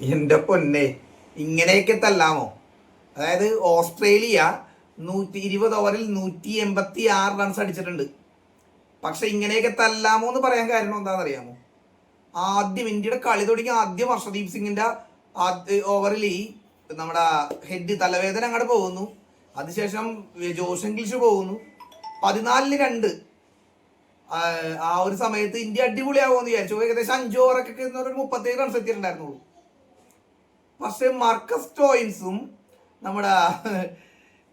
എന്റെ പൊന്നെ ഇങ്ങനെയൊക്കെ തല്ലാമോ? അതായത് ഓസ്ട്രേലിയ നൂറ്റി ഇരുപത് ഓവറിൽ നൂറ്റി എൺപത്തി ആറ് റൺസ് അടിച്ചിട്ടുണ്ട്. പക്ഷെ ഇങ്ങനെയൊക്കെ തല്ലാമോ എന്ന് പറയാൻ കാരണം എന്താണെന്ന് അറിയാമോ ആദ്യം ഇന്ത്യയുടെ കളി തുടങ്ങി ആദ്യം ഹർഷദീപ് സിംഗിന്റെ ഓവറിൽ ഈ നമ്മുടെ ഹെഡ് തലവേദന അങ്ങോട്ട് പോകുന്നു. അതിനുശേഷം ജോഷ് ഇംഗ്ലീഷ് പോകുന്നു. പതിനാലിന് രണ്ട്. ആ ഒരു സമയത്ത് ഇന്ത്യ അടിപൊളിയാകുമെന്ന് വിചാരിച്ചു. ഏകദേശം അഞ്ചോറൊക്കെ മുപ്പത്തേഴ് റൺസ് എത്തിയിട്ടുണ്ടായിരുന്നുള്ളൂ. പക്ഷെ മാർക്കസ് ടോയിൻസും നമ്മുടെ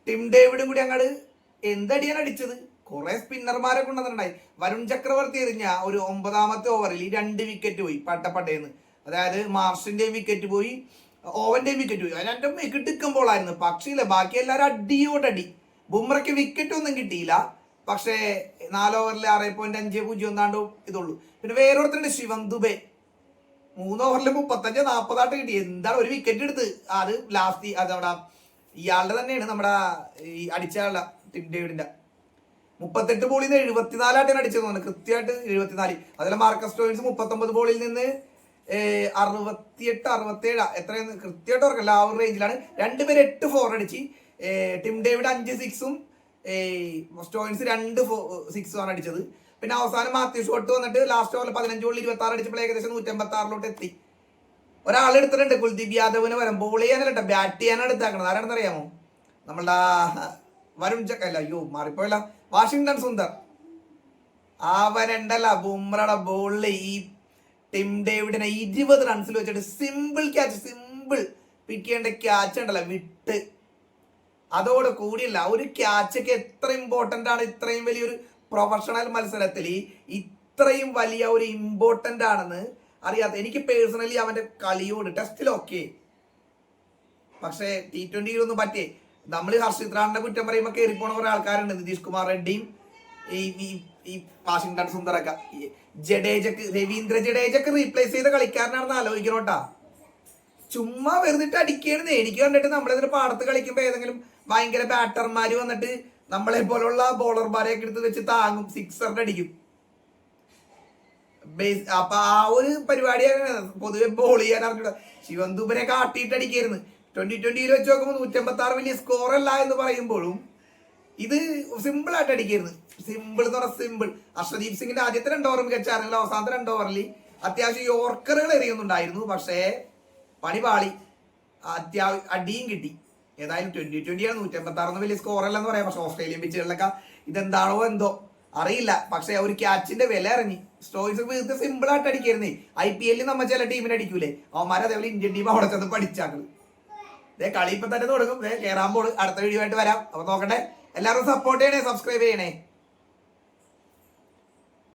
ടിം ഡേവിഡും കൂടി അങ്ങോട്ട് എന്തടിയാണ് അടിച്ചത്? കുറെ സ്പിന്നർമാരെ കൊണ്ടുവന്നിട്ടുണ്ടായി വരുൺ ചക്രവർത്തി എറിഞ്ഞ ഒരു ഒമ്പതാമത്തെ ഓവറിൽ രണ്ട് വിക്കറ്റ് പോയി പട്ടപ്പട്ടേന്ന് അതായത് മാർഷിന്റെയും വിക്കറ്റ് പോയി ഓവന്റെ വിക്കറ്റ് പോയി. അതിനെ നിൽക്കുമ്പോഴായിരുന്നു പക്ഷേ ബാക്കി എല്ലാവരും അടിയോടടി. ബുംറയ്ക്ക് വിക്കറ്റ് ഒന്നും കിട്ടിയില്ല. പക്ഷേ നാല് ഓവറിൽ ആറ് പോയിന്റ് അഞ്ച് പൂജ്യം ഒന്നാണ്ടും ഇതുള്ളൂ. പിന്നെ വേറൊരുത്തരുണ്ട് ശിവൻ ദുബെ. മൂന്ന് ഓവറിൽ മുപ്പത്തഞ്ച് നാൽപ്പതായിട്ട് കിട്ടി. എന്താണ് ഒരു വിക്കറ്റ് എടുത്ത്? അത് ലാസ്റ്റ് അത് അവിടെ ഇയാളുടെ തന്നെയാണ് നമ്മുടെ ഈ അടിച്ച ആളുടെ ടിം ഡേവിഡിന്റെ. മുപ്പത്തെട്ട് ബോളിൽ നിന്ന് എഴുപത്തിനാലായിട്ടാണ് അടിച്ചത് തോന്നുന്നു. കൃത്യമായിട്ട് എഴുപത്തിനാല്. അതിലെ മാർക്കസ് സ്റ്റോയിൻസ് മുപ്പത്തൊമ്പത് ബോളിൽ നിന്ന് അറുപത്തിയെട്ട് അറുപത്തേഴ് എത്രയെന്ന് കൃത്യമായിട്ട് ഓർക്കല്ല ആ ഒരു റേഞ്ചിലാണ് രണ്ടുപേരും എട്ട് ഫോർ അടിച്ച്. ടിം ഡേവിഡ് അഞ്ച് സിക്സും സ്റ്റോയിൻസ് രണ്ട് സിക്സ് ആണ് അടിച്ചത്. പിന്നെ അവസാനം മാത്യു ഷോട്ട് വന്നിട്ട് ലാസ്റ്റ് ഓവറിൽ പതിനഞ്ച് ബോളിൽ ഇരുപത്തി ആറ് അടിച്ചപ്പോൾ ഏകദേശം നൂറ്റമ്പത്തി ആറിലോട്ട് എത്തി. ഒരാൾ എടുത്തിട്ടുണ്ട് കുൽദീപ് യാദവിന് വരാം ബോൾ ചെയ്യാനല്ല ബാറ്റ് ചെയ്യാനാണ് എടുത്താക്കണത്. ആരാണെന്ന് അറിയാമോ? നമ്മളുടെ വരുൺ ചക്ക അല്ല അയ്യോ മാറിപ്പോയല്ല. വാഷിങ്ടൺ സുന്ദർ. അവനുണ്ടല്ല ബുംറയുടെ ബോളിൽ ഈ ടിം ഡേവിഡിനെ ഇരുപത് റൺസിൽ വെച്ചിട്ട് സിമ്പിൾ ക്യാച്ച് സിമ്പിൾ പിക്ക് ചെയ്യേണ്ട ക്യാച്ച് ഉണ്ടല്ലോ വിട്ട്. അതോട് കൂടിയല്ല ഒരു ക്യാച്ചൊക്കെ എത്ര ഇമ്പോർട്ടന്റ് ആണ് ഇത്രയും വലിയൊരു പ്രൊഫഷണൽ മത്സരത്തിൽ? ഇത്രയും വലിയ ഒരു ഇമ്പോർട്ടന്റ് ആണെന്ന് അറിയാത്ത എനിക്ക് പേഴ്സണലി അവന്റെ കളിയോട് ടെസ്റ്റിലൊക്കെ പക്ഷേ ടി ട്വന്റിയിലൊന്നും പറ്റേ നമ്മൾ ഹർഷിത് റാണിന്റെ കുറ്റം പറയുമ്പോൾ കയറി പോണ കുറെ ആൾക്കാരുണ്ട്. നിതീഷ് കുമാർ റെഡ്ഡിയും ഈ ഈ വാഷിംഗ്ടൺ സുന്ദറൊക്കെ. ജഡേജക്ക് രവീന്ദ്ര ജഡേജക്ക് റീപ്ലേസ് ചെയ്ത കളിക്കാരനാണെന്ന് ആലോചിക്കണോട്ടാ ചുമ്മാ വെറുതെ അടിക്കുകയാണ് എനിക്ക് കണ്ടിട്ട് നമ്മളിതിന് പാടത്ത് കളിക്കുമ്പോൾ ഏതെങ്കിലും ഭയങ്കര ബാറ്റർമാര് വന്നിട്ട് നമ്മളെ പോലുള്ള ബോളർമാരെയൊക്കെ എടുത്ത് വെച്ച് താങ്ങും. സിക്സറിന് അടിക്കും. അപ്പൊ ആ ഒരു പരിപാടിയാണ് പൊതുവെ ബോൾ ചെയ്യാൻ അറിഞ്ഞൂടാ. ശിവൻ കാട്ടിയിട്ട് അടിക്കായിരുന്നു ട്വന്റി ട്വന്റിയിൽ വെച്ച് നോക്കുമ്പോൾ നൂറ്റമ്പത്തി ആറ് വലിയ സ്കോർ അല്ല എന്ന് പറയുമ്പോഴും ഇത് സിമ്പിൾ ആയിട്ട് അടിക്കായിരുന്നു സിമ്പിൾ എന്ന് പറഞ്ഞാൽ സിമ്പിൾ അർഷദീപ് സിംഗിന്റെ ആദ്യത്തെ രണ്ട് ഓവർ മികച്ചായിരുന്നില്ല അവസാനത്തെ രണ്ട് ഓവറിൽ അത്യാവശ്യം യോർക്കറുകൾ എറിയുന്നുണ്ടായിരുന്നു. പക്ഷേ പണി പാളി അത്യാവശ്യം അടിയും കിട്ടി. ഏതായാലും ട്വന്റി ട്വന്റിയാണ് നൂറ്റമ്പത്തി ആറൊന്നും വലിയ സ്കോർ അല്ലെന്ന് പറയാം. പക്ഷെ ഓസ്ട്രേലിയൻ പിച്ചുകളിലൊക്കെ ഇതെന്താണോ എന്തോ അറിയില്ല. പക്ഷെ ഒരു ക്യാച്ചിന്റെ വില ഇറങ്ങി. സ്റ്റോയിസ് വീർത്ത് സിമ്പിൾ ആയിട്ട് അടിക്കായിരുന്നേ. ഐ പി എല്ലിൽ നമ്മൾ ചില ടീമിനെ അടിക്കൂലേ. അവന്മാരെ അതേപോലെ ഇന്ത്യൻ ടീം അവിടെ ചെന്ന് പഠിച്ചാക്കൾ. ദേ കളി ഇപ്പൊ തന്നെ തുടങ്ങും. കേറാൻ പോണ്. അടുത്ത വീഡിയോ ആയിട്ട് വരാം. അപ്പൊ നോക്കട്ടെ. എല്ലാവരും സപ്പോർട്ട് ചെയ്യണേ സബ്സ്ക്രൈബ് ചെയ്യണേ.